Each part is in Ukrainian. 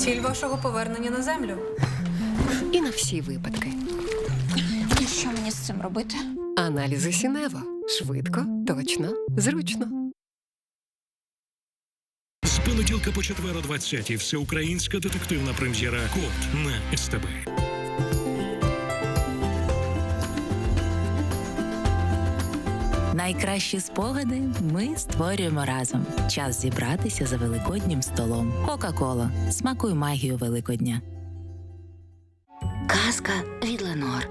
Ціль вашого повернення на землю. І на всі випадки. І що мені з цим робити? Аналізи Сінево. Швидко, точно, зручно. З понеділка по четверо о 20-й всеукраїнська детективна прем'єра Код на СТБ. Найкращі спогади ми створюємо разом. Час зібратися за великоднім столом. Кока-кола. Смакуй магію Великодня. Казка від Ленор.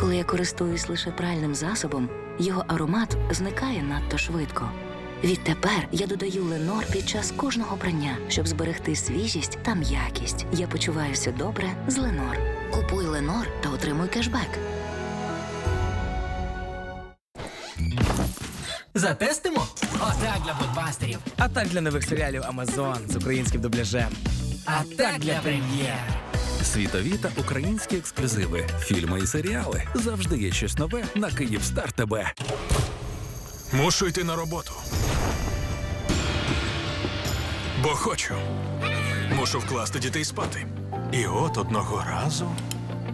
Коли я користуюсь лише пральним засобом, його аромат зникає надто швидко. Відтепер я додаю Ленор під час кожного прання, щоб зберегти свіжість та м'якість. Я почуваюся добре з Ленор. Купуй Ленор та отримуй кешбек. Затестимо? Отак для блокбастерів. А так для нових серіалів Амазон з українським дубляжем. А так для прем'єр. Світові та українські ексклюзиви, фільми і серіали. Завжди є щось нове на Київстар ТБ. Мушу йти на роботу. Бо хочу. Мушу вкласти дітей спати. І от одного разу.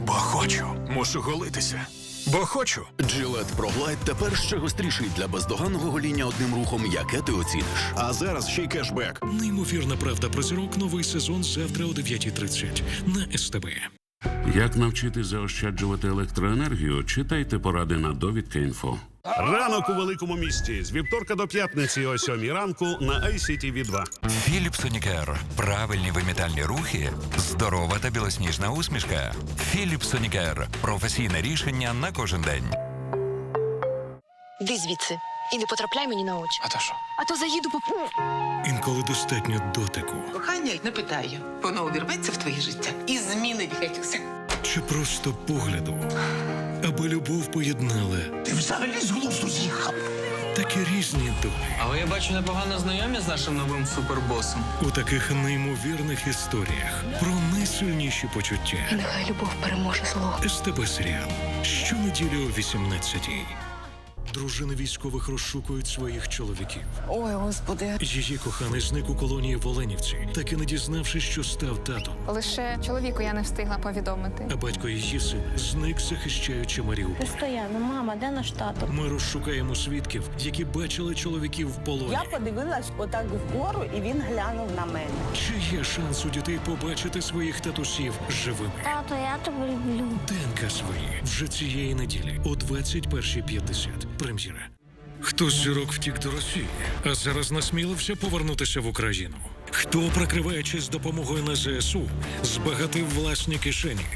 Бо хочу. Мушу голитися. Бо хочу. Gillette Pro Glide тепер ще гостріший для бездоганного гоління одним рухом, яке ти оціниш. А зараз ще й кешбек. Неймовірна правда про зірок. Новий сезон завтра о 9.30 на СТБ. Як навчити заощаджувати електроенергію? Читайте поради на довідка інфо. Ранок у великому місті з вівторка до п'ятниці о сьомій ранку на ICTV 2 Філіп Сонікер. Правильні вимітальні рухи, здорова та білосніжна усмішка. Філіп Сонікер. Професійне рішення на кожен день. Іди звідси і не потрапляй мені на очі. А то що? А то заїду по Інколи достатньо дотику. Кохання не питаю. Воно увірветься в твоє життя і змінить геть усе. Чи просто погляду, аби любов поєднала Ти взагалі з глузду з'їхав. такі різні долі. Але я бачу непогано знайомі з нашим новим супербосом. У таких неймовірних історіях про найсильніші почуття. нехай любов переможе зло. СТБ серіал щонеділі о 18-й. Дружини військових розшукують своїх чоловіків. Ой, господи. Її коханий зник у колонії в Оленівці, так і не дізнавшись, що став татом. Лише чоловіку я не встигла повідомити. А батько її сина зник, захищаючи Маріуполь. Стояно, мама, де наш тато? Ми розшукаємо свідків, які бачили чоловіків в полоні. подивилась отак вгору, і він глянув на мене. Чи є шанс у дітей побачити своїх татусів живими? Тато, я тебе люблю. ДНК свої вже цієї неділі о 21.50. Прем'єра. Хто зірок втік до Росії, а зараз насмілився повернутися в Україну? Хто, прикриваючись допомогою на ЗСУ, збагатив власні кишені?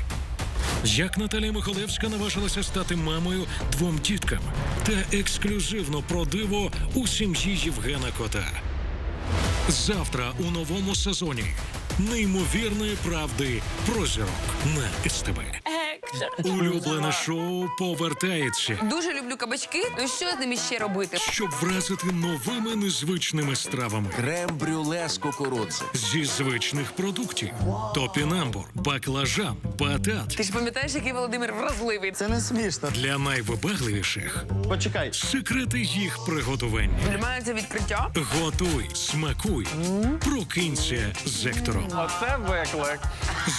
Як Наталія Михалевська наважилася стати мамою двом діткам та ексклюзивно про диво у сім'ї Євгена Кота. Завтра у новому сезоні неймовірної правди про зірок на СТБ. Улюблене шоу повертається, Дуже люблю кабачки. Ну що з ними ще робити? щоб вразити новими незвичними стравами Крем-брюле з кукурудзи. зі звичних продуктів: топінамбур, баклажан, батат. Ти ж пам'ятаєш, який Володимир вразливий? Це не смішно. Для найвибагливіших Почекай. секрети їх приготування. Для відкриття. Готуй, смакуй, прокинься з ектором. Оце виклик.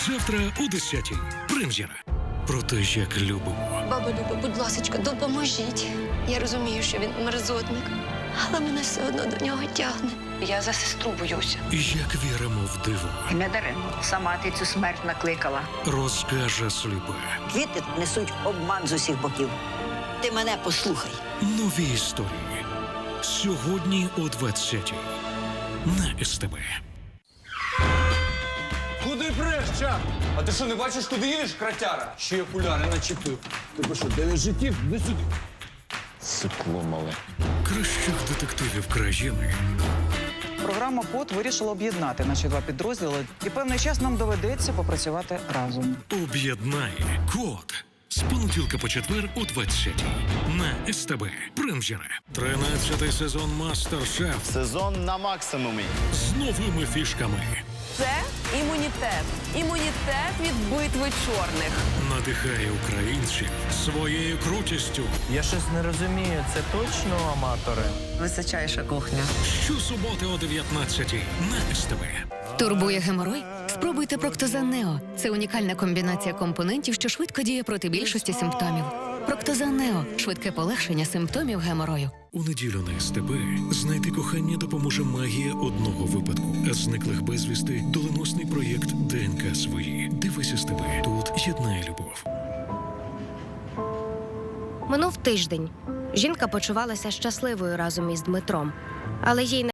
Завтра о 10-й. Прем'єра. Про те, як любимо. Баба Люба, будь ласочка, допоможіть. Я розумію, що він мерзотник, але мене все одно до нього тягне. Я за сестру боюся. І як віримо в диво, Не даремно. Сама ти цю смерть накликала. розкаже сліпе. Квіти несуть обман з усіх боків. Ти мене послухай. Нові історії. Сьогодні о 20-й. На СТБ. Чак? А ти що, не бачиш, куди їдеш, кратяра? Ще й окуляри начепив. Тебе що, дев'ять життів? Не сюди. Сикло мале. Кращих детективів країни Програма КОД вирішила об'єднати наші два підрозділи, і певний час нам доведеться попрацювати разом. об'єднає код. З понеділка по четвер о 20-й. На СТБ. Прем'єра. 13-й сезон Мастер-Шеф Сезон на максимумі. з новими фішками. Це імунітет. Імунітет від битви чорних. Надихає українців своєю крутістю. Я щось не розумію, це точно аматори? Височайша кухня. Щосуботи о 19-й. На СТБ. Турбує геморой? Спробуйте Проктозан Нео. Це унікальна комбінація компонентів, що швидко діє проти більшості симптомів. Проктозан Нео швидке полегшення симптомів геморою. У неділю на СТБ знайти кохання допоможе магія одного випадку. А зниклих безвісти доленосний проєкт ДНК свої. Дивись СТБ. Тут єднає любов. Минув тиждень. Жінка почувалася щасливою разом із Дмитром, але їй